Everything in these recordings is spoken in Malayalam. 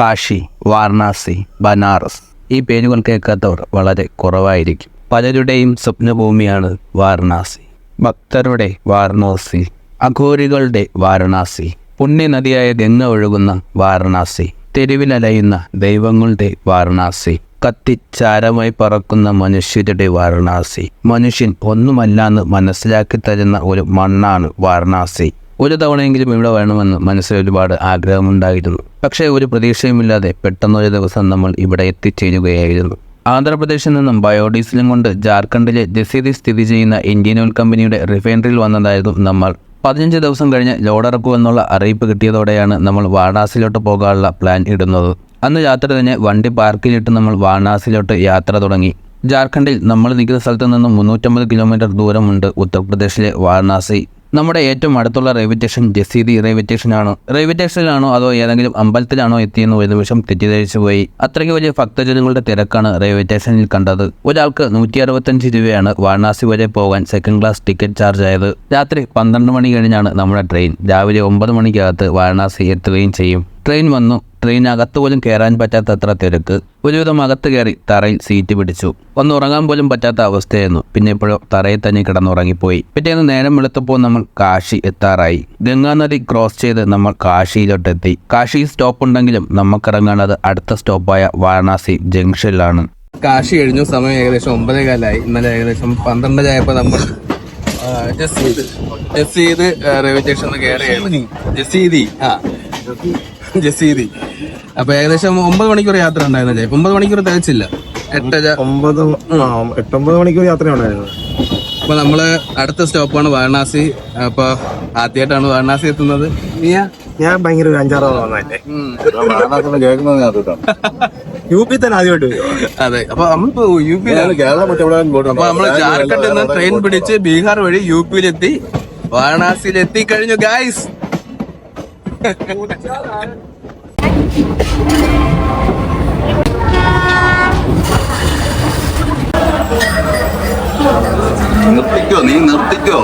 കാശി വാരണാസി ബനാറസ് ഈ പേരുകൾ കേൾക്കാത്തവർ വളരെ കുറവായിരിക്കും. പലരുടെയും സ്വപ്നഭൂമിയാണ് വാരണാസി. ഭക്തരുടെ വാരണാസി അഘോരികളുടെ വാരണാസി പുണ്യനദിയായ ഗംഗ ഒഴുകുന്ന വാരണാസി തെരുവിലലയുന്ന ദൈവങ്ങളുടെ വാരണാസി കത്തിച്ചാരമായി പറക്കുന്ന മനുഷ്യരുടെ വാരണാസി. മനുഷ്യൻ ഒന്നുമല്ലാന്ന് മനസ്സിലാക്കി തരുന്ന ഒരു മണ്ണാണ് വാരണാസി. ഒരു തവണയെങ്കിലും ഇവിടെ വേണമെന്ന് മനസ്സിൽ ഒരുപാട് ആഗ്രഹമുണ്ടായിരുന്നു. പക്ഷേ ഒരു പ്രതീക്ഷയുമില്ലാതെ പെട്ടെന്നൊരു ദിവസം നമ്മൾ ഇവിടെ എത്തിച്ചേരുകയായിരുന്നു. ആന്ധ്രാപ്രദേശിൽ നിന്നും ബയോഡീസലും കൊണ്ട് ജാർഖണ്ഡിലെ ജസീദി സ്ഥിതി ചെയ്യുന്ന ഇന്ത്യൻ ഓയിൽ കമ്പനിയുടെ റിഫൈനറിയിൽ വന്നതായിരുന്നു നമ്മൾ. പതിനഞ്ച് ദിവസം കഴിഞ്ഞ് ലോഡിറക്കുമെന്നുള്ള അറിയിപ്പ് കിട്ടിയതോടെയാണ് നമ്മൾ വാരണാസിയിലോട്ട് പോകാനുള്ള പ്ലാൻ ഇടുന്നത്. അന്ന് രാത്രി തന്നെ വണ്ടി പാർക്കിലിട്ട് നമ്മൾ വാരണാസിയിലോട്ട് യാത്ര തുടങ്ങി. ജാർഖണ്ഡിൽ നമ്മൾ നിൽക്കുന്ന സ്ഥലത്ത് നിന്നും മുന്നൂറ്റമ്പത് കിലോമീറ്റർ ദൂരമുണ്ട് ഉത്തർപ്രദേശിലെ വാരണാസി. നമ്മുടെ ഏറ്റവും അടുത്തുള്ള റെയിൽവേ സ്റ്റേഷൻ ജസീദി റെയിൽവേ സ്റ്റേഷനാണോ റെയിൽവേ സ്റ്റേഷനിലാണോ അതോ ഏതെങ്കിലും അമ്പലത്തിലാണോ എത്തിയെന്ന് ഒരു നിമിഷം തെറ്റിദ്ധരിച്ചു പോയി? അത്രയ്ക്ക് വലിയ ഭക്തജനങ്ങളുടെ തിരക്കാണ് റെയിൽവേ സ്റ്റേഷനിൽ കണ്ടത്. ഒരാൾക്ക് നൂറ്റി അറുപത്തഞ്ച് രൂപയാണ് വാരണാസി വരെ പോകാൻ സെക്കൻഡ് ക്ലാസ് ടിക്കറ്റ് ചാർജ് ആയത്. രാത്രി പന്ത്രണ്ട് മണി കഴിഞ്ഞാണ് നമ്മുടെ ട്രെയിൻ രാവിലെ ഒമ്പത് മണിക്കകത്ത് വാരണാസി എത്തുകയും ചെയ്യും. ട്രെയിൻ വന്നു. ട്രെയിൻ ട്രെയിനകത്ത് പോലും കയറാൻ പറ്റാത്തത്ര തിരക്ക്. ഒരുവിധം അകത്ത് കയറി തറയിൽ സീറ്റ് പിടിച്ചു. ഒന്ന് ഉറങ്ങാൻ പോലും പറ്റാത്ത അവസ്ഥയായിരുന്നു. പിന്നെ ഇപ്പോഴോ തറയിൽ തന്നെ കിടന്നുറങ്ങിപ്പോയി. പിറ്റേന്ന് നേരം വെളുത്തപ്പോൾ നമ്മൾ കാശി എത്താറായി. ഗംഗാനദി ക്രോസ് ചെയ്ത് നമ്മൾ കാശിയിലോട്ടെത്തി. കാശി സ്റ്റോപ്പ് ഉണ്ടെങ്കിലും നമുക്കിറങ്ങേണ്ടത് അടുത്ത സ്റ്റോപ്പായ വാരണാസി ജംഗ്ഷനിലാണ്. കാശി കഴിഞ്ഞു. സമയം ഏകദേശം ഒമ്പതേ കാലായി ഇന്നലെ ഏകദേശം പന്ത്രണ്ടരയായപ്പോൾ നമ്മൾ ജസ്റ്റ് ജസീദ് റെയിൽവേ സ്റ്റേഷനിൽ കയറിയാണ് ജസീദി ആ. ജസീദി. അപ്പൊ ഏകദേശം ഒമ്പത് മണിക്കൂർ യാത്ര ഉണ്ടായിരുന്നു ഉണ്ടായിരുന്നല്ലേ ഒമ്പത് മണിക്കൂർ തികച്ചില്ല. എട്ടര. ഒമ്പത് എട്ടൊമ്പത് മണിക്കൂർ യാത്രയുണ്ടായിരുന്നു അപ്പൊ നമ്മൾ അടുത്ത സ്റ്റോപ്പാണ് വാരണാസി. അപ്പൊ ആദ്യമായിട്ടാണ് വാരണാസി എത്തുന്നത്. ഞാൻ ഭയങ്കര ഒരു അഞ്ചാറ് തൊട്ടാണ് യു പി തന്നെ ആദ്യമായിട്ട് അതെ. അപ്പൊ നമ്മളിപ്പോ യു പി അപ്പൊ നമ്മൾ ജാർഖണ്ഡിൽ നിന്ന് ട്രെയിൻ പിടിച്ച് ബീഹാർ വഴി യു പിയിലെത്തി. വാരണാസിയിൽ എത്തിക്കഴിഞ്ഞു ഗായ്സ് നിർത്തിക്കോ നീ നിർത്തിക്കോ.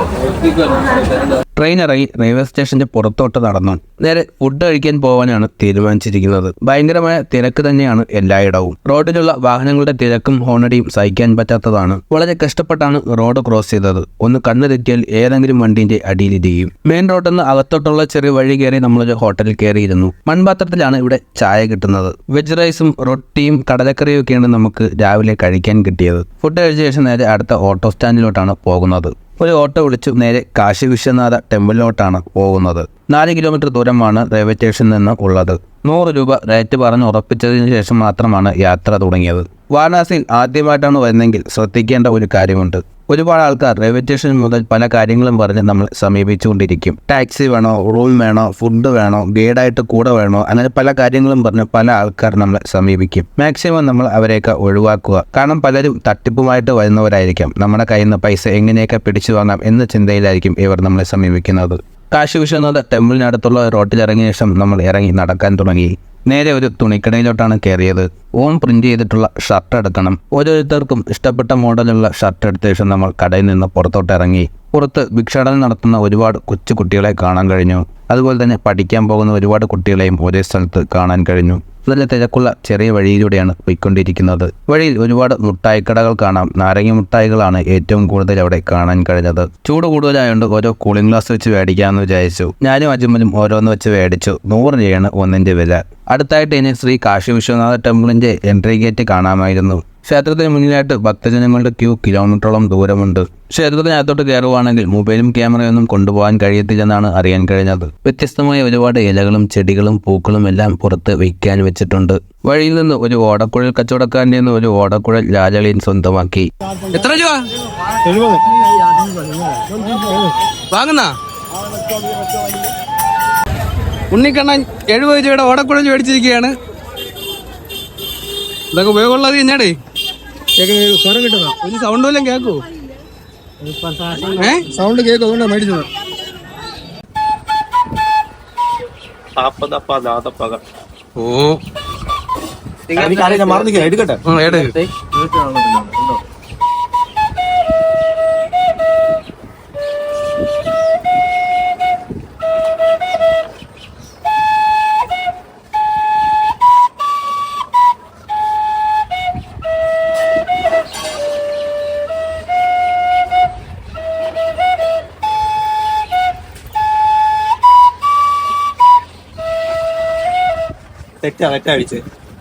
ട്രെയിൻ ഇറങ്ങി റെയിൽവേ സ്റ്റേഷന്റെ പുറത്തോട്ട് നടന്നു. നേരെ ഫുഡ് കഴിക്കാൻ പോകാനാണ് തീരുമാനിച്ചിരിക്കുന്നത്. ഭയങ്കരമായ തിരക്ക് തന്നെയാണ് എല്ലായിടവും. റോഡിലുള്ള വാഹനങ്ങളുടെ തിരക്കും ഹോണടിയും സഹിക്കാൻ പറ്റാത്തതാണ്. വളരെ കഷ്ടപ്പെട്ടാണ് റോഡ് ക്രോസ് ചെയ്തത്. ഒന്ന് കണ്ണു തെറ്റിയാൽ ഏതെങ്കിലും വണ്ടിന്റെ അടിയിലിരിക്കും. മെയിൻ റോഡിൽ നിന്ന് അകത്തോട്ടുള്ള ചെറിയ വഴി കയറി നമ്മളൊരു ഹോട്ടലിൽ കയറിയിരുന്നു. മൺപാത്രത്തിലാണ് ഇവിടെ ചായ കിട്ടുന്നത്. വെജ് റൈസും റൊട്ടിയും കടലക്കറിയും ഒക്കെയാണ് നമുക്ക് രാവിലെ കഴിക്കാൻ കിട്ടിയത്. ഫുഡ് കഴിച്ച ശേഷം നേരെ അടുത്ത ഓട്ടോ സ്റ്റാൻഡിലോട്ടാണ് പോകുന്നത്. ഒരു ഓട്ടോ വിളിച്ചു. നേരെ കാശി വിശ്വനാഥ ടെമ്പിളിലോട്ടാണ് പോകുന്നത്. നാല് കിലോമീറ്റർ ദൂരമാണ് റെയിൽവേ സ്റ്റേഷനിൽ നിന്ന് ഉള്ളത്. നൂറ് രൂപ റേറ്റ് പറഞ്ഞ് ഉറപ്പിച്ചതിന് ശേഷം മാത്രമാണ് യാത്ര തുടങ്ങിയത്. വാരണാസിയിൽ ആദ്യമായിട്ടാണ് വരുന്നതെങ്കിൽ ശ്രദ്ധിക്കേണ്ട ഒരു കാര്യമുണ്ട്. ഒരുപാട് ആൾക്കാർ റെയിൽവേ സ്റ്റേഷൻ മുതൽ പല കാര്യങ്ങളും പറഞ്ഞ് നമ്മൾ സമീപിച്ചുകൊണ്ടിരിക്കും. ടാക്സി വേണോ റൂം വേണോ ഫുഡ് വേണോ ഗൈഡായിട്ട് കൂടെ വേണോ അങ്ങനെ പല കാര്യങ്ങളും പറഞ്ഞ് പല ആൾക്കാർ നമ്മളെ സമീപിക്കും. മാക്സിമം നമ്മൾ അവരെയൊക്കെ ഒഴിവാക്കുക. കാരണം പലരും തട്ടിപ്പുമായിട്ട് വരുന്നവരായിരിക്കാം. നമ്മുടെ കയ്യിൽ നിന്ന് പൈസ എങ്ങനെയൊക്കെ പിടിച്ചു വാങ്ങാം എന്ന ചിന്തയിലായിരിക്കും ഇവർ നമ്മളെ സമീപിക്കുന്നത്. കാശി വിശ്വനാഥ ടെമ്പിളിനടുത്തുള്ള റോട്ടിൽ ഇറങ്ങിയ ശേഷം നമ്മൾ ഇറങ്ങി നടക്കാൻ തുടങ്ങി. നേരെ ഒരു തുണിക്കടയിലോട്ടാണ് കയറിയത് ഓൺ പ്രിന്റ് ചെയ്തിട്ടുള്ള ഷർട്ട് എടുക്കണം. ഓരോരുത്തർക്കും ഇഷ്ടപ്പെട്ട മോഡലുള്ള ഷർട്ട് എടുത്ത ശേഷം നമ്മൾ കടയിൽ നിന്ന് പുറത്തോട്ട് ഇറങ്ങി. പുറത്ത് ഭിക്ഷാടനം നടത്തുന്ന ഒരുപാട് കൊച്ചു കുട്ടികളെ കാണാൻ കഴിഞ്ഞു. അതുപോലെ തന്നെ പഠിക്കാൻ പോകുന്ന ഒരുപാട് കുട്ടികളെയും ഒരേ സ്ഥലത്ത് കാണാൻ കഴിഞ്ഞു. നല്ല തിരക്കുള്ള ചെറിയ വഴിയിലൂടെയാണ് പോയിക്കൊണ്ടിരിക്കുന്നത്. വഴിയിൽ ഒരുപാട് മുട്ടായിക്കടകൾ കാണാം. നാരങ്ങ മുട്ടായികളാണ് ഏറ്റവും കൂടുതൽ അവിടെ കാണാൻ കഴിഞ്ഞത്. ചൂട് കൂടുതലായതുകൊണ്ട് ഓരോ കൂളിംഗ് ഗ്ലാസ് വെച്ച് മേടിക്കാമെന്ന് വിചാരിച്ചു. ഞാനും അജുമലും ഓരോന്ന് വെച്ച് മേടിച്ചു. നൂറ് രൂപയാണ് ഒന്നിന്റെ വില. അടുത്തായിട്ട് ഇനി ശ്രീ കാശി വിശ്വനാഥ ടെമ്പിളിന്റെ എൻട്രി ഗേറ്റ് കാണാമായിരുന്നു. ക്ഷേത്രത്തിന് മുന്നിലായിട്ട് ഭക്തജനങ്ങളുടെ ക്യൂ കിലോമീറ്ററോളം ദൂരമുണ്ട്. ക്ഷേത്രത്തിനകത്തോട്ട് കയറുവാണെങ്കിൽ മൊബൈലും ക്യാമറയൊന്നും കൊണ്ടുപോകാൻ കഴിയത്തില്ലെന്നാണ് അറിയാൻ കഴിഞ്ഞത്. വ്യത്യസ്തമായ ഒരുപാട് ഇലകളും ചെടികളും പൂക്കളും എല്ലാം പുറത്ത് വയ്ക്കാൻ വെച്ചിട്ടുണ്ട്. വഴിയിൽ നിന്ന് ഒരു ഓടക്കുഴൽ കച്ചവടക്കാരന്റെ നിന്ന് ഒരു ഓടക്കുഴൽ ലാലളിയൻ സ്വന്തമാക്കി. എത്ര ഉണ്ണിക്കണ്ണൻ എഴുപത് രൂപയുടെ ഓടക്കുഴൽ മേടിച്ചിരിക്കുകയാണ്. ഇതൊക്കെ ഉപയോഗമുള്ളത് കഴിഞ്ഞാടേ സ്വരം കിട്ടുന്ന ഒരു സൗണ്ട് വല്ലതും കേൾക്കൂ സൗണ്ട് കേൾക്കും അതുകൊണ്ടാണ് മേടിച്ചത്. ഓ. മറന്നിരിക്കാം എടുക്കട്ടെ.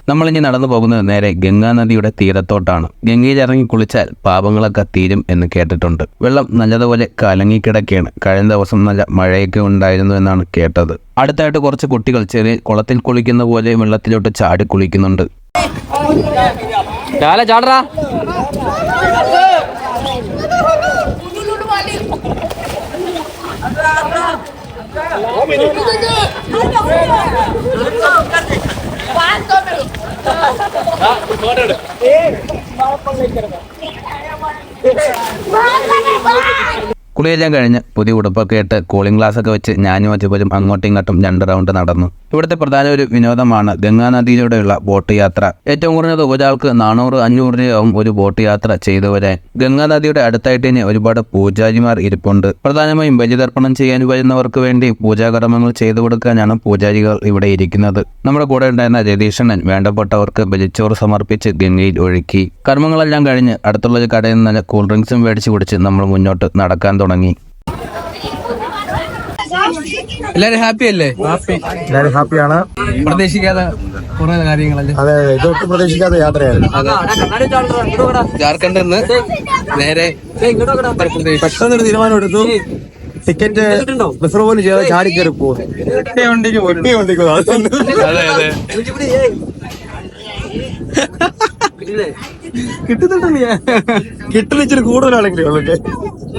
നമ്മളിനി നടന്നു പോകുന്നത് നേരെ ഗംഗാ നദിയുടെ തീരത്തോട്ടാണ്. ഗംഗയിൽ ഇറങ്ങി കുളിച്ചാൽ പാപങ്ങളൊക്കെ തീരും എന്ന് കേട്ടിട്ടുണ്ട്. വെള്ളം നല്ലതുപോലെ കലങ്ങിക്കിടക്കുകയാണ്. കഴിഞ്ഞ ദിവസം നല്ല മഴയൊക്കെ ഉണ്ടായിരുന്നു എന്നാണ് കേട്ടത്. അടുത്തായിട്ട് കുറച്ച് കുട്ടികൾ ചെറിയ കുളത്തിൽ കുളിക്കുന്ന പോലെ വെള്ളത്തിലോട്ട് ചാടി കുളിക്കുന്നുണ്ട്. ചാടറാ. കുളിയെല്ലാം കഴിഞ്ഞ് പുതിയ ഉടുപ്പൊക്കെ ഇട്ട് കൂളിംഗ് ഗ്ലാസ് ഒക്കെ വെച്ച് ഞാനും അച്ചുപോലും അങ്ങോട്ടും ഇങ്ങോട്ടും രണ്ട് റൗണ്ട് നടന്നു. ഇവിടുത്തെ പ്രധാന ഒരു വിനോദമാണ് ഗംഗാ നദിയിലൂടെയുള്ള ബോട്ട് യാത്ര. ഏറ്റവും കുറഞ്ഞത് ഒരാൾക്ക് നാനൂറ് അഞ്ഞൂറ് രൂപയാവും ഒരു ബോട്ട് യാത്ര ചെയ്തു വരാൻ. ഗംഗാ നദിയുടെ അടുത്തായിട്ട് തന്നെ ഒരുപാട് പൂജാരിമാർ ഇരിപ്പുണ്ട്. പ്രധാനമായും ബലിതർപ്പണം ചെയ്യാൻ വരുന്നവർക്ക് വേണ്ടി പൂജാകർമ്മങ്ങൾ ചെയ്തു കൊടുക്കാനാണ് പൂജാരികൾ ഇവിടെ ഇരിക്കുന്നത്. നമ്മുടെ കൂടെ ഉണ്ടായിരുന്ന രതീഷണൻ വേണ്ടപ്പെട്ടവർക്ക് ബലിച്ചോറ് സമർപ്പിച്ച് ഗംഗയിൽ ഒഴുക്കി. കർമ്മങ്ങളെല്ലാം കഴിഞ്ഞ് അടുത്തുള്ള ഒരു കടയിൽ നിന്ന് നല്ല കൂൾ ഡ്രിങ്ക്സും മേടിച്ച് കുടിച്ച് നമ്മൾ മുന്നോട്ട് നടക്കാൻ തുടങ്ങി. എല്ലാരും ഹാപ്പി അല്ലേ? ഹാപ്പി എല്ലാരും ഹാപ്പിയാണ് പ്രതീക്ഷിക്കാതെ കുറെ കാര്യങ്ങളല്ലേ? അതെ ഇതൊട്ടും പ്രതീക്ഷിക്കാതെ യാത്രയായിരുന്നു. ജാർഖണ്ഡിൽ നിന്ന് നേരെ ഉത്തർപ്രദേശ് പെട്ടെന്ന് ഒരു തീരുമാനം എടുത്തു. ടിക്കറ്റ് റിസർവ് പോലും ചെയ്താൽ ചാടി കയറി പോകും അതെ അതെ.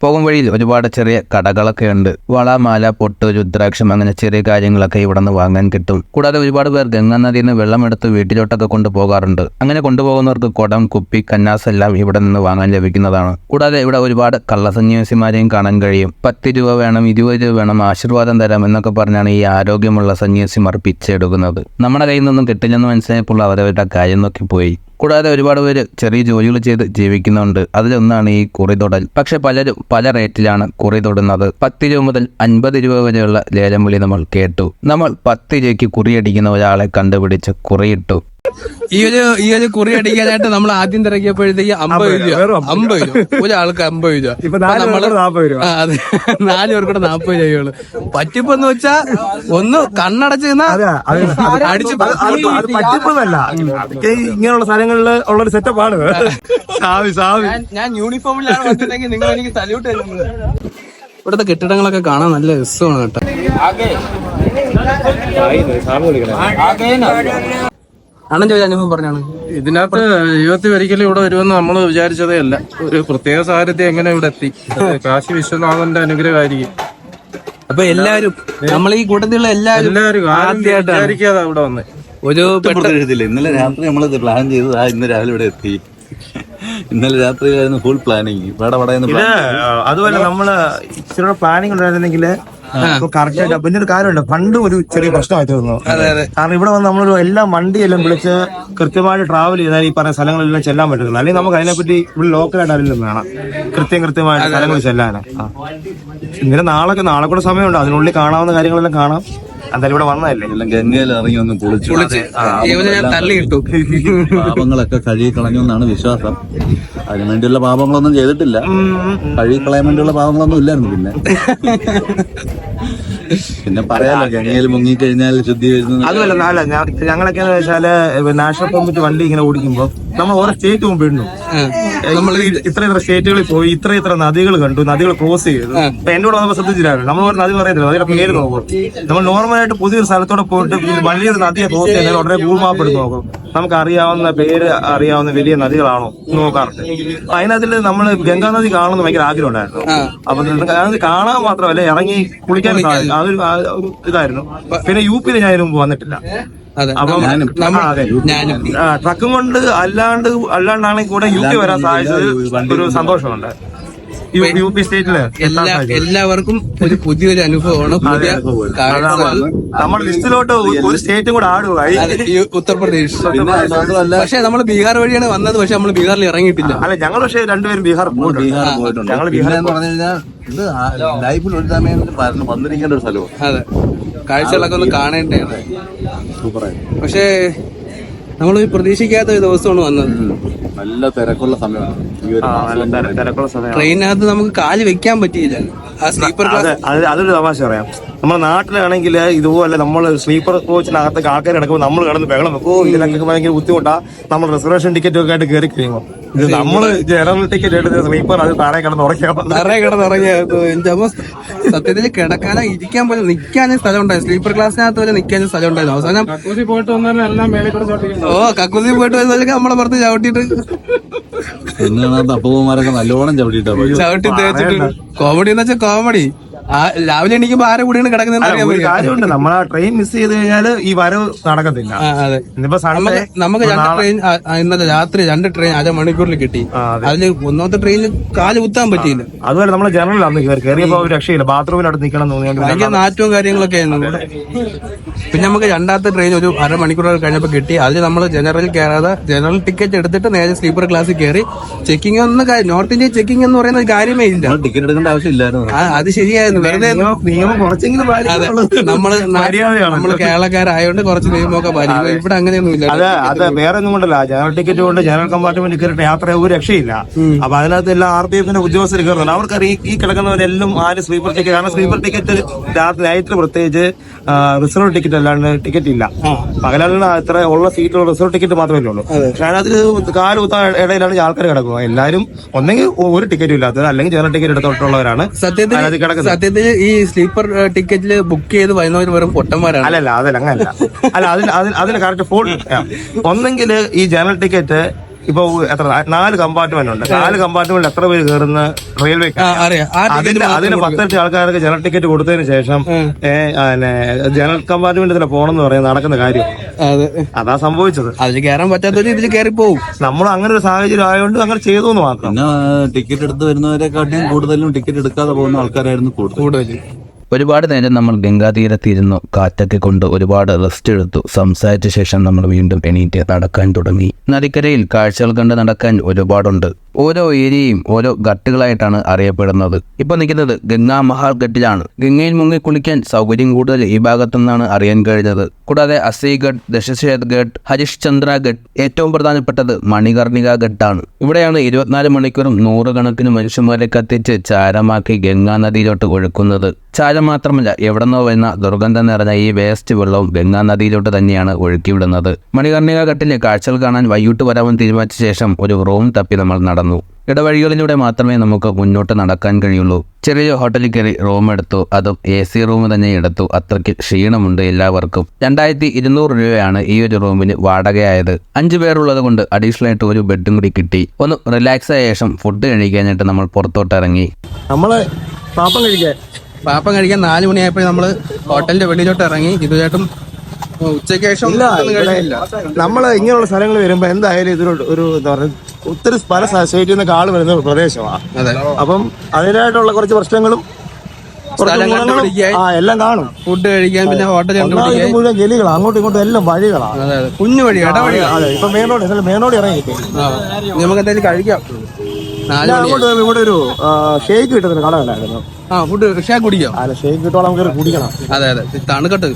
പോകും വഴിയിൽ ഒരുപാട് ചെറിയ കടകളൊക്കെ ഉണ്ട്. വള മാല പൊട്ട് രുദ്രാക്ഷം അങ്ങനെ ചെറിയ കാര്യങ്ങളൊക്കെ ഇവിടെ നിന്ന് വാങ്ങാൻ കിട്ടും. കൂടാതെ ഒരുപാട് പേർ ഗംഗാ നദിയിൽ നിന്ന് വെള്ളമെടുത്ത് വീട്ടിലോട്ടൊക്കെ കൊണ്ടുപോകാറുണ്ട് അങ്ങനെ കൊണ്ടുപോകുന്നവർക്ക് കുടം കുപ്പി കന്നാസ് എല്ലാം ഇവിടെ നിന്ന് വാങ്ങാൻ ലഭിക്കുന്നതാണ്. കൂടാതെ ഇവിടെ ഒരുപാട് കള്ളസന്യാസിമാരെയും കാണാൻ കഴിയും. പത്ത് രൂപ വേണം ഇരുപത് രൂപ വേണം ആശീർവാദം തരാം എന്നൊക്കെ പറഞ്ഞാണ് ഈ ആരോഗ്യമുള്ള സന്യാസിമാർ പിച്ചെടുക്കുന്നത്. നമ്മുടെ കയ്യിൽ നിന്നും കിട്ടില്ലെന്ന് മനസ്സിലായപ്പോൾ അവരവരുടെ കാര്യം നോക്കി പോയി കൂടാതെ ഒരുപാട് പേര് ചെറിയ ജോലികൾ ചെയ്ത് ജീവിക്കുന്നുണ്ട്. അതിലൊന്നാണ് ഈ കുറി തൊടൽ പക്ഷെ പലരും പല റേറ്റിലാണ് കുറി തൊടുന്നത് പത്ത് രൂപ മുതൽ അൻപത് രൂപ വരെയുള്ള ലേലം വിളി നമ്മൾ കേട്ടു. നമ്മൾ പത്ത് രൂപയ്ക്ക് കുറിയടിക്കുന്ന ഒരാളെ കണ്ടുപിടിച്ച് കുറിയിട്ടു ഈ ഒരു ഈ ഒരു കുറി അടിക്കാനായിട്ട് നമ്മൾ ആദ്യം തിരക്കിയപ്പോഴത്തേക്ക് അമ്പത് രൂപ. അമ്പത് രൂപ. ഒരാൾക്ക് അമ്പത് രൂപ. നമ്മൾ. അതെ. നാല് പേർക്കൂടെ നാപ്പത് രൂപയുള്ളു പറ്റിപ്പെന്ന് വെച്ചാ ഒന്ന് കണ്ണടച്ച് അടിച്ച് അത് അത് സ്ഥലങ്ങളിൽ ഉള്ള ഒരു ഇങ്ങനെയുള്ള സ്ഥലങ്ങളിൽ ഉള്ളൊരു സെറ്റപ്പാണ് സാവി സാവി. ഞാൻ- യൂണിഫോമിലാണ് നിങ്ങൾ എനിക്ക് സല്യൂട്ട് തരുന്നത് ഇവിടുത്തെ കെട്ടിടങ്ങളൊക്കെ കാണാൻ നല്ല രസമാണ് കേട്ടോ. അണ്ണൻ ചോദിച്ച അനുഭവം പറഞ്ഞാണ്. ഇതിനകത്ത് ജീവിതത്തിൽ ഒരിക്കലും ഇവിടെ വരുമെന്ന് നമ്മൾ വിചാരിച്ചതേ അല്ല. ഒരു പ്രത്യേക സാഹചര്യത്തിൽ എങ്ങനെ ഇവിടെ എത്തി? കാശി വിശ്വനാഥന്റെ അനുഗ്രഹമായിരിക്കും. അപ്പൊ എല്ലാരും നമ്മൾ ഈ കൂട്ടത്തിലുള്ള എല്ലാരും എല്ലാവരും ആദ്യമായിട്ടാണ്. വിചാരിക്കാതെ ഇവിടെ വന്ന്. ഒരു ഇന്നലെ രാത്രി നമ്മൾ പ്ലാൻ ചെയ്ത് ആ ഇന്ന് രാവിലെ ഇവിടെ എത്തി. ഇന്നലെ രാത്രിയായിരുന്നു ഫുൾ പ്ലാനിങ് വട അതുപോലെ നമ്മൾ ഇച്ചിരി പ്ലാനിങ് ഉണ്ടായിരുന്നെങ്കിൽ കറക്റ്റ് ആയിട്ട് പിന്നെ ഒരു കാര്യമുണ്ട്. ഫണ്ടും ഒരു ചെറിയ പ്രശ്നമായി തീർന്നു കാരണം ഇവിടെ വന്ന് നമ്മളൊരു എല്ലാ വണ്ടിയെല്ലാം വിളിച്ച് കൃത്യമായിട്ട് ട്രാവൽ ചെയ്താൽ ഈ പറഞ്ഞ സ്ഥലങ്ങളെല്ലാം ചെല്ലാൻ പറ്റുന്നത് അല്ലെങ്കിൽ നമുക്ക് അതിനെപ്പറ്റി ഇവിടെ ലോക്കലായിട്ട് അറിയില്ല വേണം. കൃത്യം കൃത്യമായിട്ട് സ്ഥലങ്ങൾ ചെല്ലാൻ. ഇങ്ങനെ നാളെ നാളെ കൂടെ സമയമുണ്ട്. അതിനുള്ളിൽ കാണാവുന്ന കാര്യങ്ങളെല്ലാം കാണാം. എന്തായാലും ഇവിടെ വന്നതല്ലേ? എല്ലാം ഗംഗയിൽ ഇറങ്ങി ഒന്ന് കുളിച്ചു. ഇവനെ ഞാൻ തള്ളി കിട്ടു പാപങ്ങളൊക്കെ കഴുകി കളഞ്ഞു എന്നാണ് വിശ്വാസം. അതിനു വേണ്ടിയുള്ള പാപങ്ങളൊന്നും ചെയ്തിട്ടില്ല. കഴുകി കളയാൻ വേണ്ടിയുള്ള പാപങ്ങളൊന്നും ഇല്ലായിരുന്നു പിന്നെ. പിന്നെ പറയാലോ ഗംഗയിൽ മുങ്ങിക്കഴിഞ്ഞാൽ ശുദ്ധി വരുന്നത് അതുമല്ല അല്ല ഞങ്ങളൊക്കെ എന്ന് വെച്ചാൽ നാഷണൽ പെർമിറ്റ് വണ്ടി ഇങ്ങനെ ഓടിക്കുമ്പോൾ നമ്മൾ ഓരോ സ്റ്റേറ്റ് മുമ്പ് ഇടുന്നു. നമ്മൾ ഇത്ര ഇത്ര സ്റ്റേറ്റുകളിൽ പോയി ഇത്ര ഇത്ര നദികൾ കണ്ടു നദികൾ ക്രോസ് ചെയ്തു. അപ്പൊ എന്റെ കൂടെ നമ്മൾ ശ്രദ്ധിച്ചില്ലായിരുന്നു. നമ്മൾ ഒരു നദി പറയത്തില്ല നദിയുടെ പേര് നോക്കും. നമ്മൾ നോർമലായിട്ട് പുതിയൊരു സ്ഥലത്തോടെ പോയിട്ട് വലിയൊരു നദിയെ ക്രോസ് ചെയ്താൽ ഉടനെ ഗൂഗിൾ മാപ്പ് എടുത്ത് നോക്കും. നമുക്ക് അറിയാവുന്ന പേര് അറിയാവുന്ന വലിയ നദികളാണോ നോക്കാറുണ്ട്. അപ്പൊ അതിനകത്തിൽ നമ്മൾ ഗംഗാനദി കാണുമെന്ന് ഭയങ്കര ആഗ്രഹം ഉണ്ടായിരുന്നു അപ്പൊ കാണാൻ മാത്രമല്ല ഇറങ്ങി കുളിക്കാൻ സാധിക്കും. അതൊരു ഒരു ഇതായിരുന്നു. പിന്നെ യു പിയിൽ ഞാൻ ഇതിനു മുമ്പ് വന്നിട്ടില്ല. അപ്പം. ട്രക്കും കൊണ്ട് അല്ലാണ്ട് അല്ലാണ്ടാണെങ്കിൽ കൂടെ യു പി വരാൻ സാധിച്ചത് ഒരു സന്തോഷമുണ്ട്. യു- പി സ്റ്റേറ്റിൽ എല്ലാ എല്ലാവർക്കും ഒരു പുതിയൊരു അനുഭവമാണ് പുതിയ നമ്മൾ ലിസ്റ്റിലോട്ട് ഒരു സ്റ്റേറ്റും കൂടെ ആടുകയായി അതെ, ഉത്തർപ്രദേശ്. പക്ഷെ നമ്മൾ ബീഹാർ വഴിയാണ് വന്നത് പക്ഷെ നമ്മൾ ബീഹാറിൽ ഇറങ്ങിയിട്ടില്ല. അല്ല ഞങ്ങൾ പക്ഷെ രണ്ടുപേരും ബീഹാർ പോയിട്ടുണ്ട്. ബീഹാർ പോയിട്ടുണ്ട്. ഞങ്ങൾ ബീഹാർ എന്ന് പറഞ്ഞു കഴിഞ്ഞാൽ ഇത് ലൈഫിൽ ഒരു സമയം വന്നിരിക്കേണ്ട ഒരു സ്ഥലമാണ്. അതെ. കാഴ്ചകളൊക്കെ ഒന്ന് കാണേണ്ടതാണ് സൂപ്പറായിട്ട് പക്ഷേ നമ്മൾ പ്രതീക്ഷിക്കാത്ത ഒരു ദിവസമാണ് വന്നത്. നല്ല തിരക്കുള്ള സമയമാണ്. ട്രെയിനകത്ത് നമുക്ക് കാൽ വെക്കാൻ പറ്റിയില്ല. ആ സ്ലീപ്പർ ക്ലാസ് അത് അത് അതൊരു തമാശ പറയാം. നമ്മുടെ നാട്ടിലാണെങ്കിൽ ഇതുപോലെ നമ്മൾ സ്ലീപ്പർ കോച്ചിനകത്തൊക്കെ ആൾക്കാർ കിടക്കുമ്പോൾ നമ്മൾ കിടന്ന് ബഹളം വെക്കോ. ഇതിനൊക്കെ ഭയങ്കര ബുദ്ധിമുട്ടാ. നമ്മൾ റിസർവേഷൻ ടിക്കറ്റ് ഒക്കെ ആയിട്ട് കയറി കഴിയുമ്പോൾ ഇത് നമ്മൾ ജനറൽ ടിക്കറ്റ് എടുത്ത് സ്ലീപ്പർ അത് താഴെ കിടന്ന് ഉറക്കാൻ നിറയെ കിടന്നിറങ്ങിയ സത്യത്തിൽ കിടക്കാനോ ഇരിക്കാൻ പോലും നിൽക്കാനും സ്ഥലം ഉണ്ടായിരുന്നു സ്ലീപ്പർ ക്ലാസ്സിനകത്ത് വരെ നിൽക്കാനും സ്ഥലം ഉണ്ടായിരുന്നു അവസാനം കക്കൂസി പോയിട്ട് വന്നാലും ഓ കക്കൂസി പോയിട്ട് വരുന്നതൊക്കെ നമ്മളെ പുറത്ത് ചവിട്ടിട്ട് എന്നാണ് അപ്പൂപ്പന്മാരൊക്കെ നല്ലോണം ചവിട്ടിട്ടാ ചവിട്ടി തേച്ചിട്ട്. കോമഡി എന്ന് വെച്ചാൽ കോമഡി രാവിലെ എണീക്കുമ്പോ ആരെ കൂടിയാണ് കിടക്കുന്നത് കാര്യമുണ്ട്. നമ്മൾ ആ ട്രെയിൻ മിസ് ചെയ്ത് കഴിഞ്ഞാൽ ഈ വരവ് നടക്കത്തില്ല. നമുക്ക് നമുക്ക് രണ്ട് ട്രെയിൻ ഇന്നലെ രാത്രി രണ്ട് ട്രെയിൻ അര മണിക്കൂറിൽ കിട്ടി. അതിൽ അതെ. ഒന്നാമത്തെ ട്രെയിനിൽ കാൽ കുത്താൻ പറ്റിയില്ല. അതുപോലെ നമ്മൾ ജനറൽ അന്ന് കയറി കയറിയപ്പോ ഒരു രക്ഷയില്ല. ബാത്റൂമിനടുത്ത് നിൽക്കണം തോന്നിയോണ്ട് ഭയങ്കര നാറ്റവും കാര്യങ്ങളൊക്കെ ആയിരുന്നു പിന്നെ നമുക്ക് രണ്ടാമത്തെ ട്രെയിൻ ഒരു അര അരമണിക്കൂർ കഴിഞ്ഞപ്പോൾ കിട്ടി. അതിൽ നമ്മൾ ജനറൽ കയറാതെ ജനറൽ ടിക്കറ്റ് എടുത്തിട്ട് നേരെ സ്ലീപ്പർ ക്ലാസ്സിൽ കയറി. ചെക്കിംഗ് ഒന്നും നോർത്ത് ഇന്ത്യ ചെക്കിംഗ് എന്ന് പറയുന്ന ഒരു കാര്യമേ ഇല്ല. ടിക്കറ്റ് എടുക്കേണ്ട ആവശ്യമില്ലായിരുന്നു. അത് ശരിയായിരുന്നു. വെറുതെ നിയമം- കുറച്ചെങ്കിലും നമ്മൾ. നമ്മൾ കേരളക്കാരായോണ്ട് കുറച്ച് നിയമമൊക്കെ പാലിക്കും ഇവിടെ അങ്ങനെയൊന്നും ഇല്ല അത്. അത് വേറെ ഒന്നും കൊണ്ടല്ല. ജനറൽ ടിക്കറ്റ് കൊണ്ട് ജനറൽ കമ്പാർട്ട്മെന്റ് കയറിട്ട് യാത്ര ഒരു രക്ഷയില്ല. അപ്പൊ അതിനകത്ത് എല്ലാ ആർ പി എഫിന്റെ ഉദ്യോഗസ്ഥർ കയറുന്നുണ്ട്. അവർക്കറിയാം ഈ കിടക്കുന്നവരെല്ലാം ആര് സ്ലീപ്പർ ടിക്കറ്റ് കാരണം സ്ലീപ്പർ ടിക്കറ്റ് രാത്രി നൈറ്റിൽ പ്രത്യേകിച്ച് റിസർവ് ടിക്കറ്റ് അല്ലാണ്ട് ടിക്കറ്റ് ഇല്ല. പകലാണ് അത്ര ഉള്ള സീറ്റുള്ള റിസർവ് ടിക്കറ്റ് മാത്രമേ ഉള്ളൂ. പക്ഷെ അതിനകത്ത് കാൽ കുത്താൻ ഇടയിലാണ് ആൾക്കാർ കിടക്കുക എല്ലാവരും ഒന്നെങ്കിൽ ഒരു ടിക്കറ്റും ഇല്ലാത്തത് അല്ലെങ്കിൽ ജനറൽ ടിക്കറ്റ് എടുത്തോട്ടുള്ളവരാണ് സത്യത്തിൽ കിടക്കുന്നത്. സത്യത്തിൽ ഈ സ്ലീപ്പർ ടിക്കറ്റിൽ ബുക്ക് ചെയ്ത് വരുന്നവർ വെറും പൊട്ടന്മാരാണ്. അല്ലല്ല അതല്ല അങ്ങനല്ല. അല്ല അതിന് അതിന് കറക്റ്റ് ഫോൺ ഒന്നെങ്കിൽ ഈ ജനറൽ ടിക്കറ്റ് ഇപ്പൊ എത്ര നാല് കമ്പാർട്ട്മെന്റ് ഉണ്ട്. നാല് കമ്പാർട്ട്മെന്റ് എത്ര പേര് കയറുന്ന റെയിൽവേ അതിന്റെ അതിന് പത്തരട്ടി ആൾക്കാർക്ക് ജനറൽ ടിക്കറ്റ് കൊടുത്തതിന് ശേഷം ജനറൽ കമ്പാർട്ട്മെന്റിൽ പോകണം എന്ന് പറയുന്നത് നടക്കുന്ന കാര്യം. അതെ. അതാ സംഭവിച്ചത്. അതിൽ കയറാൻ പറ്റാത്തവര് ഇതിൽ കയറി പോകും നമ്മൾ അങ്ങനെ ഒരു സാഹചര്യം ആയതുകൊണ്ട് അങ്ങനെ ചെയ്തു എന്ന് മാത്രം ടിക്കറ്റ് എടുത്ത് വരുന്നവരെക്കാട്ടിയും കൂടുതലും ടിക്കറ്റ് എടുക്കാതെ പോകുന്ന ആൾക്കാരായിരുന്നു കൂടുതൽ ഒരുപാട് നേരം നമ്മൾ ഗംഗാതീരത്തിരുന്നു കാറ്റൊക്കെ കൊണ്ട് ഒരുപാട് റെസ്റ്റ് എടുത്തു. സംസാരിച്ച ശേഷം നമ്മൾ വീണ്ടും എണീറ്റ് നടക്കാൻ തുടങ്ങി. നദിക്കരയിൽ കാഴ്ചകൾ കണ്ട് നടക്കാൻ ഒരുപാടുണ്ട്. ഓരോ ഏരിയയും ഓരോ ഘട്ടുകളായിട്ടാണ് അറിയപ്പെടുന്നത്. ഇപ്പോൾ നിൽക്കുന്നത് ഗംഗാ മഹാൽ ഘട്ടിലാണ്. ഗംഗയിൽ മുങ്ങി കുളിക്കാൻ സൗകര്യം കൂടുതൽ ഈ ഭാഗത്തുനിന്നാണ് അറിയാൻ കഴിഞ്ഞത്. കൂടാതെ അസീഗഡ് ദശശേത് ഘട്ട് ഹരിഷ് ചന്ദ്ര ഘട്ട് ഏറ്റവും പ്രധാനപ്പെട്ടത് മണികർണിക ഘട്ടാണ്. ഇവിടെയാണ് ഇരുപത്തിനാല് മണിക്കൂറും നൂറുകണക്കിന് മനുഷ്യന്മാരെ കത്തിച്ച് ചാരമാക്കി ഗംഗാ നദിയിലോട്ട് ഒഴുക്കുന്നത്. ചാരം മാത്രമല്ല എവിടെന്നോ വരുന്ന ദുർഗന്ധം നിറഞ്ഞ ഈ വേസ്റ്റ് വെള്ളവും ഗംഗാ നദിയിലോട്ട് തന്നെയാണ് ഒഴുക്കിവിടുന്നത്. മണികർണിക ഘട്ടിലെ കാഴ്ചകൾ കാണാൻ വൈകിട്ട് വരാമെന്ന് തീരുമാനിച്ച ശേഷം ഒരു റൂം തപ്പി നമ്മൾ നടന്നു. ഇടവഴികളിലൂടെ മാത്രമേ നമുക്ക് മുന്നോട്ട് നടക്കാൻ കഴിയുള്ളൂ. ചെറിയ ഹോട്ടലിൽ കയറി റൂം എടുത്തു അതും എ സി റൂം തന്നെ എടുത്തു. അത്രയ്ക്ക് ക്ഷീണമുണ്ട് എല്ലാവർക്കും. രണ്ടായിരത്തി ഇരുന്നൂറ് രൂപയാണ് ഈ ഒരു റൂമിന് വാടകയായത്. അഞ്ചു പേരുള്ളത് കൊണ്ട് അഡീഷണൽ ആയിട്ട് ഒരു ബെഡും കൂടി കിട്ടി. ഒന്ന് റിലാക്സ് ആയ ശേഷം ഫുഡ് കഴിക്കാനായിട്ട് നമ്മൾ പുറത്തോട്ട് ഇറങ്ങി നമ്മൾ പാപ്പം കഴിക്കാൻ പാപ്പം കഴിക്കാൻ നാല് മണിയായപ്പോൾ നമ്മൾ ഹോട്ടലിന്റെ വെളിയിലോട്ട് ഇറങ്ങി ഇതുചേട്ടും ഉച്ചയ്ക്ക് ശേഷം നമ്മൾ ഇങ്ങനെയുള്ള സ്ഥലങ്ങൾ വരുമ്പോ എന്തായാലും ഇതൊരു ഒരു എന്താ പറയുക ഒത്തിരി പല സൊസൈറ്റിയിൽ നിന്ന് കാൾ വരുന്ന ഒരു പ്രദേശമാണ് അപ്പം അതിനായിട്ടുള്ള കുറച്ച് പ്രശ്നങ്ങളും ആ എല്ലാം കാണും. ഫുഡ് കഴിക്കാൻ പിന്നെ ഹോട്ടൽ മുഴുവൻ ഗലികളാണ് അങ്ങോട്ടും ഇങ്ങോട്ടും എല്ലാം വഴികളാണ് കുഞ്ഞു വഴി ഇടവഴി. അതെ ഇപ്പൊ മേനോട് റോഡ് ഇറങ്ങി ഇനി നമുക്ക് എന്തായാലും കഴിക്കാം. അങ്ങോട്ട് ഇവിടെ ഒരു ഷേക്ക് കിട്ടുന്ന കട ഉണ്ടായിരുന്നു ആ ഫുഡ് ഷേക്ക് കുടിക്കാം. അല്ല ഷേക്ക് കിട്ടോളം നമുക്ക് കുടിക്കണം. അതെ അതെ. തണുക്കട്ട്.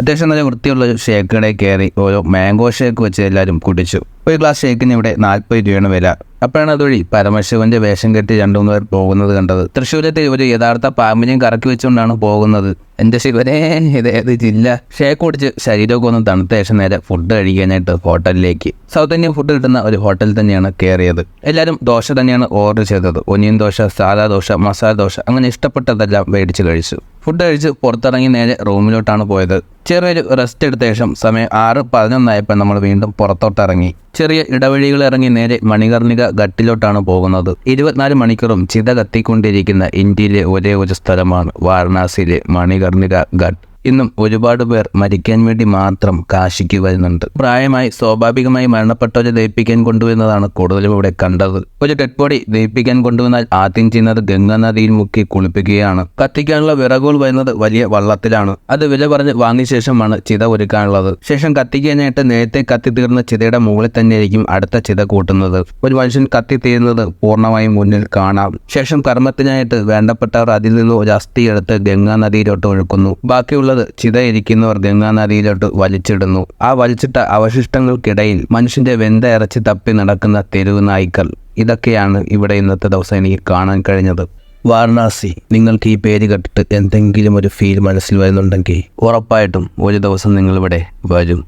അത്യാവശ്യം നല്ല വൃത്തിയുള്ള ഒരു ഷേക്ക് കയറി ഓരോ മാംഗോ ഷേക്ക് വെച്ച് എല്ലാവരും കുടിച്ചു. ഒരു ഗ്ലാസ് ഷേക്കിന് ഇവിടെ നാൽപ്പത് രൂപയാണ് വില. അപ്പോഴാണ് അതുവഴി പരമശിവന്റെ വേഷം കെട്ടി രണ്ടു മൂന്ന് പേർ പോകുന്നത് കണ്ടത്. തൃശ്ശൂരത്തെ ഒരു യഥാർത്ഥ പാമ്പിനെയും കറക്കി വെച്ചുകൊണ്ടാണ് പോകുന്നത്. എന്റെ ശിവനെ ഇത് ഏത് ജില്ല? ഷേക്ക് കുടിച്ച് ശരീരമൊക്കെ ഒന്ന് തണുത്ത ശേഷം നേരെ ഫുഡ് കഴിക്കാനായിട്ട് ഹോട്ടലിലേക്ക്. സൗത്ത് ഇന്ത്യൻ ഫുഡ് കിട്ടുന്ന ഒരു ഹോട്ടൽ തന്നെയാണ് കയറിയത്. എല്ലാവരും ദോശ തന്നെയാണ് ഓർഡർ ചെയ്തത്. ഒനിയൻ ദോശ സാദാ ദോശ മസാല ദോശ അങ്ങനെ ഇഷ്ടപ്പെട്ടതെല്ലാം മേടിച്ച് കഴിച്ചു. ഫുഡ് കഴിച്ച് പുറത്തിറങ്ങി നേരെ റൂമിലോട്ടാണ് പോയത്. ചെറിയൊരു റെസ്റ്റ് എടുത്ത ശേഷം സമയം ആറ് പതിനൊന്നായപ്പോൾ നമ്മൾ വീണ്ടും പുറത്തോട്ടിറങ്ങി. ചെറിയ ഇടവഴികൾ ഇറങ്ങി നേരെ മണികർണിക ഘട്ടിലോട്ടാണ് പോകുന്നത്. ഇരുപത്തിനാല് മണിക്കൂറും ചിത കത്തിക്കൊണ്ടിരിക്കുന്ന ഇന്ത്യയിലെ ഒരേ ഒരു സ്ഥലമാണ് വാരണാസിയിലെ മണികർണിക ഘട്ട്. ഇന്നും ഒരുപാട് പേർ മരിക്കാൻ വേണ്ടി മാത്രം കാശിക്ക് വരുന്നുണ്ട്. പ്രായമായി സ്വാഭാവികമായി മരണപ്പെട്ടവരെ ദയിപ്പിക്കാൻ കൊണ്ടുവരുന്നതാണ് കൂടുതലും ഇവിടെ കണ്ടത്. ഒരു ഡെഡ് ബോഡി ദയിപ്പിക്കാൻ കൊണ്ടുവന്നാൽ ആദ്യം ചെയ്യുന്നത് ഗംഗാ നദിയിൽ മുക്കി കുളിപ്പിക്കുകയാണ്. കത്തിക്കാനുള്ള വിറകുകൾ വരുന്നത് വലിയ വള്ളത്തിലാണ്. അത് വില പറഞ്ഞ് വാങ്ങിയ ശേഷമാണ് ചിത ഒരുക്കാനുള്ളത്. ശേഷം കത്തിക്കാനായിട്ട് നേരത്തെ കത്തി തീർന്ന ചിതയുടെ മുകളിൽ തന്നെയായിരിക്കും അടുത്ത ചിത കൂട്ടുന്നത്. ഒരു മനുഷ്യൻ കത്തി തീരുന്നത് പൂർണമായും മുന്നിൽ കാണാം. ശേഷം കർമ്മത്തിനായിട്ട് വേണ്ടപ്പെട്ടവർ അതിൽ നിന്ന് ഒരു അസ്ഥി എടുത്ത് ഗംഗാ നദിയിലോട്ട് ഒഴുക്കുന്നു. ബാക്കിയുള്ളത് ചിത ഇരിക്കുന്നവർ ഗംഗാ നദിയിലോട്ട് വലിച്ചിടുന്നു. ആ വലിച്ചിട്ട അവശിഷ്ടങ്ങൾക്കിടയിൽ മനുഷ്യന്റെ വെന്ത ഇറച്ചി തപ്പി നടക്കുന്ന തെരുവ് നായ്ക്കൾ. ഇതൊക്കെയാണ് ഇവിടെ ഇന്നത്തെ ദിവസം എനിക്ക് കാണാൻ കഴിഞ്ഞത്. വാരണാസി നിങ്ങൾക്ക് ഈ പേര് കേട്ടിട്ട് എന്തെങ്കിലും ഒരു ഫീൽ മനസ്സിൽ വരുന്നുണ്ടെങ്കിൽ ഉറപ്പായിട്ടും ഒരു ദിവസം നിങ്ങളിവിടെ വരും.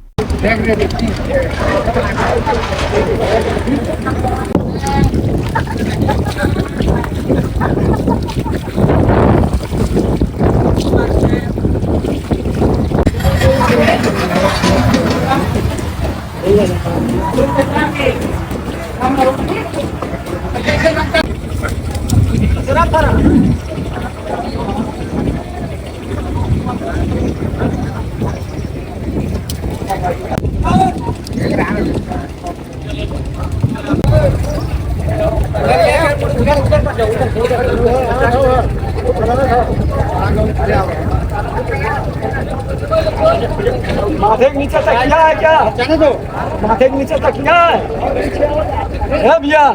माथे के नीचे तकिया है क्या जाने दो माथे के नीचे तकिया है है भैया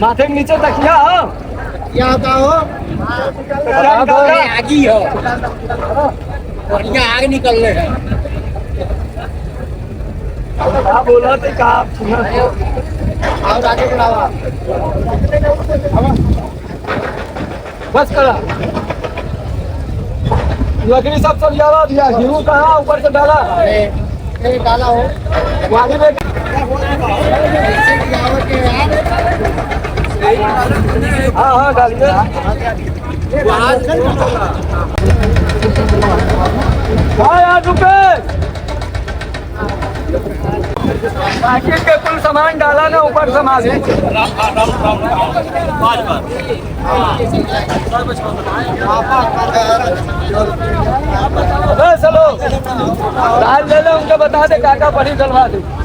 माथे के नीचे तकिया है क्या होता हो। आगी। हो। बढ़िया आग निकल रहे हैं बोला थे आप? आगे बढ़ावा बस करा। लकड़ी सब सब जावा दिया गेहूँ कहाँ ऊपर से डाला? डाला हो। में हाँ हाँ हाँ कुल सामान डाला ना ऊपर अबे चलो ले ले उनको बता दे काका पड़ी डलवा दे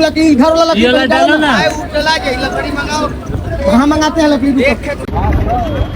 लकड़ी घर वाला लकड़ी डालो ना। लकड़ी मंगाओ। कहाँ मंगाते हैं लकड़ी?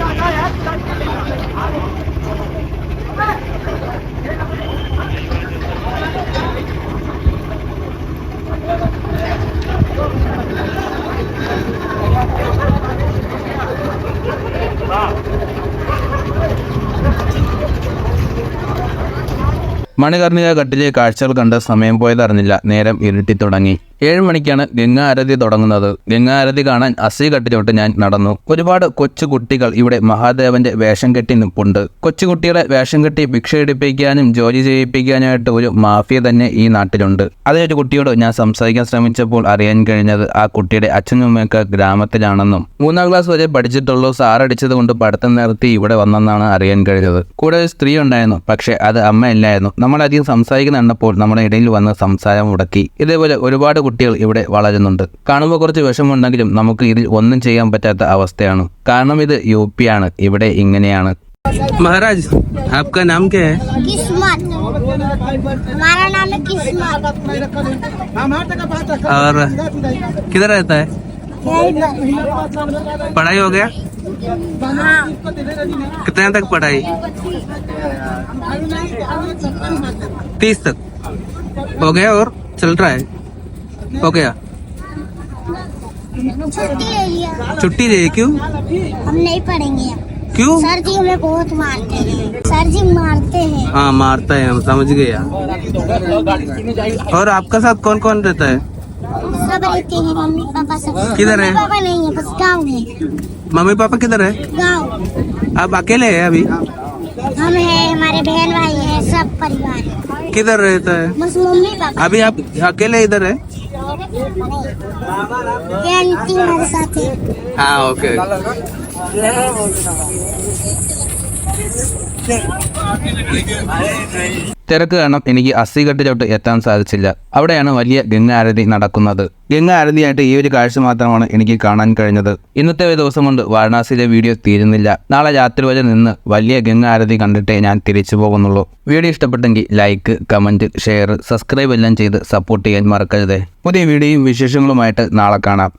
മണികർണിക ഘട്ടിലെ കാഴ്ചകൾ കണ്ട് സമയം പോയതറിഞ്ഞില്ല. നേരം ഇരുട്ടി തുടങ്ങി. ഏഴ് മണിക്കാണ് ഗംഗാരതി തുടങ്ങുന്നത്. ഗംഗാരതി കാണാൻ അസി ഘട്ടിലോട്ട് ഞാൻ നടന്നു. ഒരുപാട് കൊച്ചു കുട്ടികൾ ഇവിടെ മഹാദേവന്റെ വേഷം കെട്ടി നിൽപ്പുണ്ട് കൊച്ചുകുട്ടികളെ വേഷം കെട്ടി ഭിക്ഷ എടുപ്പിക്കാനും ജോലി ചെയ്യിപ്പിക്കാനായിട്ട് ഒരു മാഫിയ തന്നെ ഈ നാട്ടിലുണ്ട്. അതിലൊരു കുട്ടിയോട് ഞാൻ സംസാരിക്കാൻ ശ്രമിച്ചപ്പോൾ അറിയാൻ കഴിഞ്ഞത് ആ കുട്ടിയുടെ അച്ഛനും അമ്മയൊക്കെ ഗ്രാമത്തിലാണെന്നും മൂന്നാം ക്ലാസ് വരെ പഠിച്ചിട്ടുള്ളൂ. സാറടിച്ചത് കൊണ്ട് പഠിത്തം നിർത്തി ഇവിടെ വന്നെന്നാണ് അറിയാൻ കഴിഞ്ഞത്. കൂടെ ഒരു സ്ത്രീ ഉണ്ടായിരുന്നു. പക്ഷേ അത് അമ്മയല്ലായിരുന്നു നമ്മളധികം സംസാരിക്കുന്ന കണ്ടപ്പോൾ നമ്മുടെ ഇടയിൽ വന്ന് സംസാരം മുടക്കി ഇതേപോലെ ഒരുപാട് കുട്ടികൾ ഇവിടെ വളരുന്നുണ്ട് കാണുമ്പോൾ കുറച്ച് വിഷമമുണ്ടെങ്കിലും നമുക്ക് ഇതിൽ ഒന്നും ചെയ്യാൻ പറ്റാത്ത അവസ്ഥയാണ് കാരണം ഇത് യു പി ആണ് ഇവിടെ ഇങ്ങനെയാണ് महाराज आपका नाम क्या है किस्मत हमारा नाम है किस्मत और किधर रहता है पढ़ाई हो गया? हाँ। कितने तक पढ़ाई? तीस तक। हो गया और चल रहा है? हो गया। छुट्टी लिया। क्यों? हम नहीं पढ़ेंगे। क्यों? सर जी हमें बहुत मारते हैं। सर जी मारते हैं। हाँ मारता है हम समझ गया। और आपका साथ कौन कौन रहता है? सब रहते हैं मम्मी पापा सब। किधर है? मम्मी पापा नहीं है बस गाँव है मम्मी पापा किधर है? गाँव। आप अकेले हैं अभी? हम है हमारे बहन भाई है सब परिवार किधर रहता है? बस मम्मी पापा। अभी आप अकेले इधर है? है। हाँ ओके। തിരക്ക് കാരണം എനിക്ക് അസ്സിഘട്ടിലോട്ട് എത്താൻ സാധിച്ചില്ല. അവിടെയാണ് വലിയ ഗംഗാരതി നടക്കുന്നത്. ഗംഗാരതിയായിട്ട് ഈ ഒരു കാഴ്ച മാത്രമാണ് എനിക്ക് കാണാൻ കഴിഞ്ഞത്. ഇന്നത്തെ ഒരു ദിവസം കൊണ്ട് വാരണാസിയിലെ വീഡിയോ തീരുന്നില്ല. നാളെ രാത്രി വരെ നിന്ന് വലിയ ഗംഗാരതി കണ്ടിട്ടേ ഞാൻ തിരിച്ചു പോകുന്നുള്ളൂ. വീഡിയോ ഇഷ്ടപ്പെട്ടെങ്കിൽ ലൈക്ക് കമന്റ് ഷെയർ സബ്സ്ക്രൈബ് എല്ലാം ചെയ്ത് സപ്പോർട്ട് ചെയ്യാൻ മറക്കരുത്. പുതിയ വീഡിയോയും വിശേഷങ്ങളുമായിട്ട് നാളെ കാണാം.